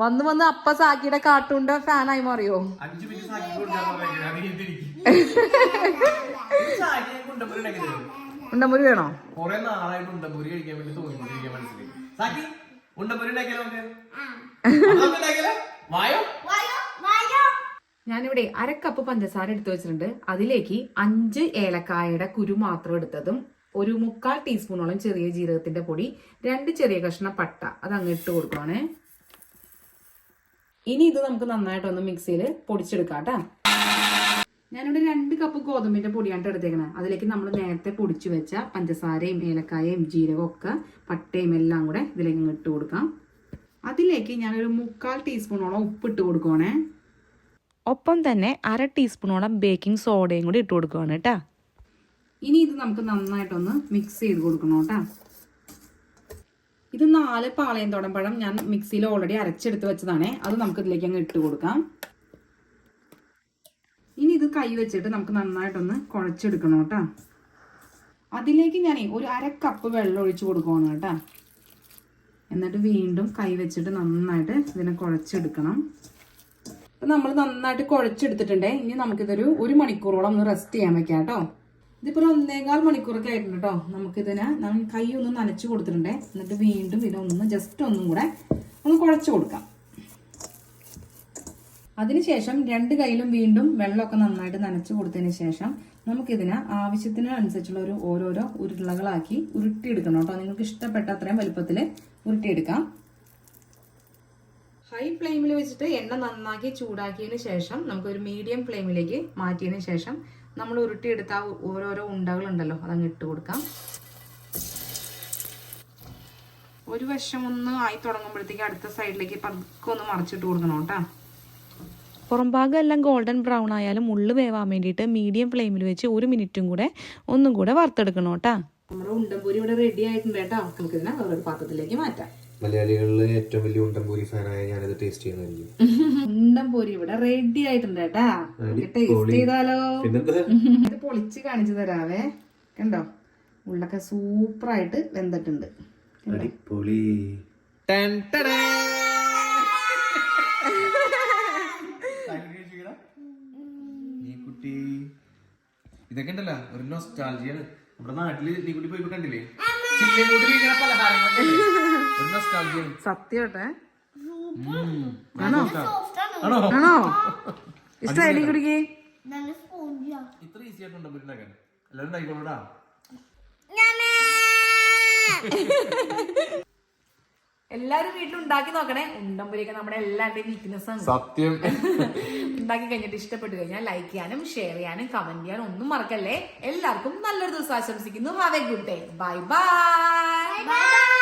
വന്ന് വന്ന് അപ്പ സാക്കിയുടെ കാർട്ടൂണിന്റെ ഫാനായി മാറിയോ? ഉണ്ടമ്പൂരി വേണോ? കൊറേ നാളായിട്ട് ഉണ്ടമ്പൂരി കഴിക്കാൻ വേണ്ടി തോന്നിക്കൊണ്ടിരിക്കാൻ മനസ്സിലായി സാക്കി ഉണ്ടമ്പൂരി ഞാനിവിടെ അരക്കപ്പ് കപ്പ് പഞ്ചസാര എടുത്തു വെച്ചിട്ടുണ്ട്. അതിലേക്ക് അഞ്ച് ഏലക്കായയുടെ കുരു മാത്രം എടുത്തതും ഒരു മുക്കാൽ ടീസ്പൂണോളം ചെറിയ ജീരകത്തിന്റെ പൊടി രണ്ട് ചെറിയ കഷ്ണം പട്ട. അത് അങ്ങ് ഇട്ട് കൊടുക്കുവാണേ. ഇനി ഇത് നമുക്ക് നന്നായിട്ട് ഒന്ന് മിക്സിയിൽ പൊടിച്ചെടുക്കാം കേട്ടോ ഞാനിവിടെ രണ്ട് കപ്പ് ഗോതമ്പിന്റെ പൊടിയാണ് എടുത്തേക്കണത് അതിലേക്ക് നമ്മൾ നേരത്തെ പൊടിച്ചു വെച്ച പഞ്ചസാരയും ഏലക്കായയും ജീരകവും ഒക്കെ പട്ടയും എല്ലാം കൂടെ ഇതിലേക്ക് ഇട്ട് കൊടുക്കാം. അതിലേക്ക് ഞാനൊരു മുക്കാൽ ടീസ്പൂണോളം ഉപ്പ് ഇട്ട് കൊടുക്കുവാണേ. ഒപ്പം തന്നെ അര ടീസ്പൂണോളം ബേക്കിംഗ് സോഡയും കൂടി ഇട്ട് കൊടുക്കുവാണ് കേട്ടാ ഇനി ഇത് നമുക്ക് നന്നായിട്ടൊന്ന് മിക്സ് ചെയ്ത് കൊടുക്കണം കേട്ടാ ഇത് നാല് പാളയം പഴം ഞാൻ മിക്സിയിൽ ഓൾറെഡി അരച്ചെടുത്ത് വെച്ചതാണേ. അത് നമുക്ക് ഇതിലേക്ക് അങ്ങ് ഇട്ട് കൊടുക്കാം. ഇനി ഇത് കൈ വെച്ചിട്ട് നമുക്ക് നന്നായിട്ടൊന്ന് കുഴച്ചെടുക്കണം കേട്ടോ. അതിലേക്ക് ഞാൻ ഒരു അര കപ്പ് വെള്ളം ഒഴിച്ചു കൊടുക്കുകയാണ് കേട്ടോ. എന്നിട്ട് വീണ്ടും കൈ വെച്ചിട്ട് നന്നായിട്ട് ഇതിനെ കുഴച്ചെടുക്കണം. അപ്പം നമ്മൾ നന്നായിട്ട് കുഴച്ചെടുത്തിട്ടുണ്ട്. ഇനി നമുക്കിതൊരു ഒരു മണിക്കൂറോളം ഒന്ന് റെസ്റ്റ് ചെയ്യാൻ വെക്കാം കേട്ടോ. ഇതിപ്പോൾ ഒരു ഒന്നേകാൽ മണിക്കൂറൊക്കെ ആയിട്ടുണ്ട് കേട്ടോ. നമുക്കിതിനെ നമ്മൾ കൈ ഒന്ന് നനച്ച് കൊടുത്തിട്ടുണ്ട്. എന്നിട്ട് വീണ്ടും ഇതൊന്ന് ജസ്റ്റ് ഒന്നും കൂടെ ഒന്ന് കുഴച്ച് കൊടുക്കാം. അതിനുശേഷം രണ്ട് കൈയിലും വീണ്ടും വെള്ളമൊക്കെ നന്നായിട്ട് നനച്ച് കൊടുത്തതിന് ശേഷം നമുക്കിതിനെ ആവശ്യത്തിന് അനുസരിച്ചുള്ള ഒരു ഓരോരോ ഉരുളകളാക്കി ഉരുട്ടിയെടുക്കണം കേട്ടോ. നിങ്ങൾക്ക് ഇഷ്ടപ്പെട്ട അത്രയും വലുപ്പത്തിൽ ഉരുട്ടിയെടുക്കാം. ഹൈ ഫ്ലെയിമിൽ വെച്ചിട്ട് എണ്ണ നന്നാക്കി ചൂടാക്കിയതിന് ശേഷം നമുക്കൊരു മീഡിയം ഫ്ലെയിമിലേക്ക് മാറ്റിയതിന് ശേഷം നമ്മൾ ഉരുട്ടിയെടുത്ത ആ ഓരോരോ ഉണ്ടകളുണ്ടല്ലോ അതങ്ങ് ഇട്ട് കൊടുക്കാം. ഒരു വശം ഒന്ന് ആയി തുടങ്ങുമ്പോഴത്തേക്ക് അടുത്ത സൈഡിലേക്ക് പതുക്കെ ഒന്ന് മറിച്ചിട്ട് കൊടുക്കണം കേട്ടോ. പുറംഭാഗം എല്ലാം ഗോൾഡൻ ബ്രൗൺ ആയാലും ഉള്ളു വേവാൻ വേണ്ടിയിട്ട് മീഡിയം ഫ്ലെയിമിൽ വെച്ച് ഒരു മിനിറ്റും കൂടെ ഒന്നും കൂടെ വറുത്തെടുക്കണം കേട്ടാ. നമ്മുടെ ഉണ്ടമ്പൂരി ഇവിടെ റെഡി ആയിട്ടുണ്ട് കേട്ടോ. നമുക്ക് ഇതിനെ വേറൊരു പാത്രത്തിലേക്ക് മാറ്റാം. മലയാളികളിൽ ഏറ്റവും വലിയ ഉണ്ടംപൂരി ഫാനായ ഞാനത് ടേസ്റ്റ് ചെയ്യുന്നതായിരിക്കും. ഉണ്ടംപൂരി ഇവിടെ റെഡി ആയിട്ടുണ്ട് കേട്ടാ. ടേസ്റ്റ് ചെയ്താലോ? ഇത് പൊളിച്ച് കാണിച്ചു തരാവേ. കണ്ടോ? ഉള്ളൊക്കെ സൂപ്പർ ആയിട്ട് വെന്തിട്ടുണ്ട് അടിപൊളി. ഇതൊക്കെ ഉണ്ടല്ലോ ഒരു നൊസ്റ്റാൾജിയാണ് നമ്മുടെ നാട്ടിൽ നീ കുട്ടി പോയി കണ്ടില്ലേ? ഉം. ആണോ? ആണോ. കുടിക്ക്. ഇത്ര ഈസി ആയിട്ട് ഉണ്ടോ ഉണ്ടാക്കാൻ എല്ലാവരും ഉണ്ടായിക്കോളൂടാ എല്ലാരും വീട്ടിൽ ഉണ്ടാക്കി നോക്കണേ. ഉണ്ടമ്പുരിയൊക്കെ നമ്മുടെ എല്ലാവരുടെയും വീക്ക്നെസ് ആണ്. സത്യം. ഉണ്ടാക്കി കഴിഞ്ഞിട്ട് ഇഷ്ടപ്പെട്ടു കഴിഞ്ഞാൽ ലൈക്ക് ചെയ്യാനും ഷെയർ ചെയ്യാനും കമന്റ് ചെയ്യാനും ഒന്നും മറക്കല്ലേ? എല്ലാവർക്കും നല്ലൊരു ദിവസം ആശംസിക്കുന്നു. Have a good day bye bye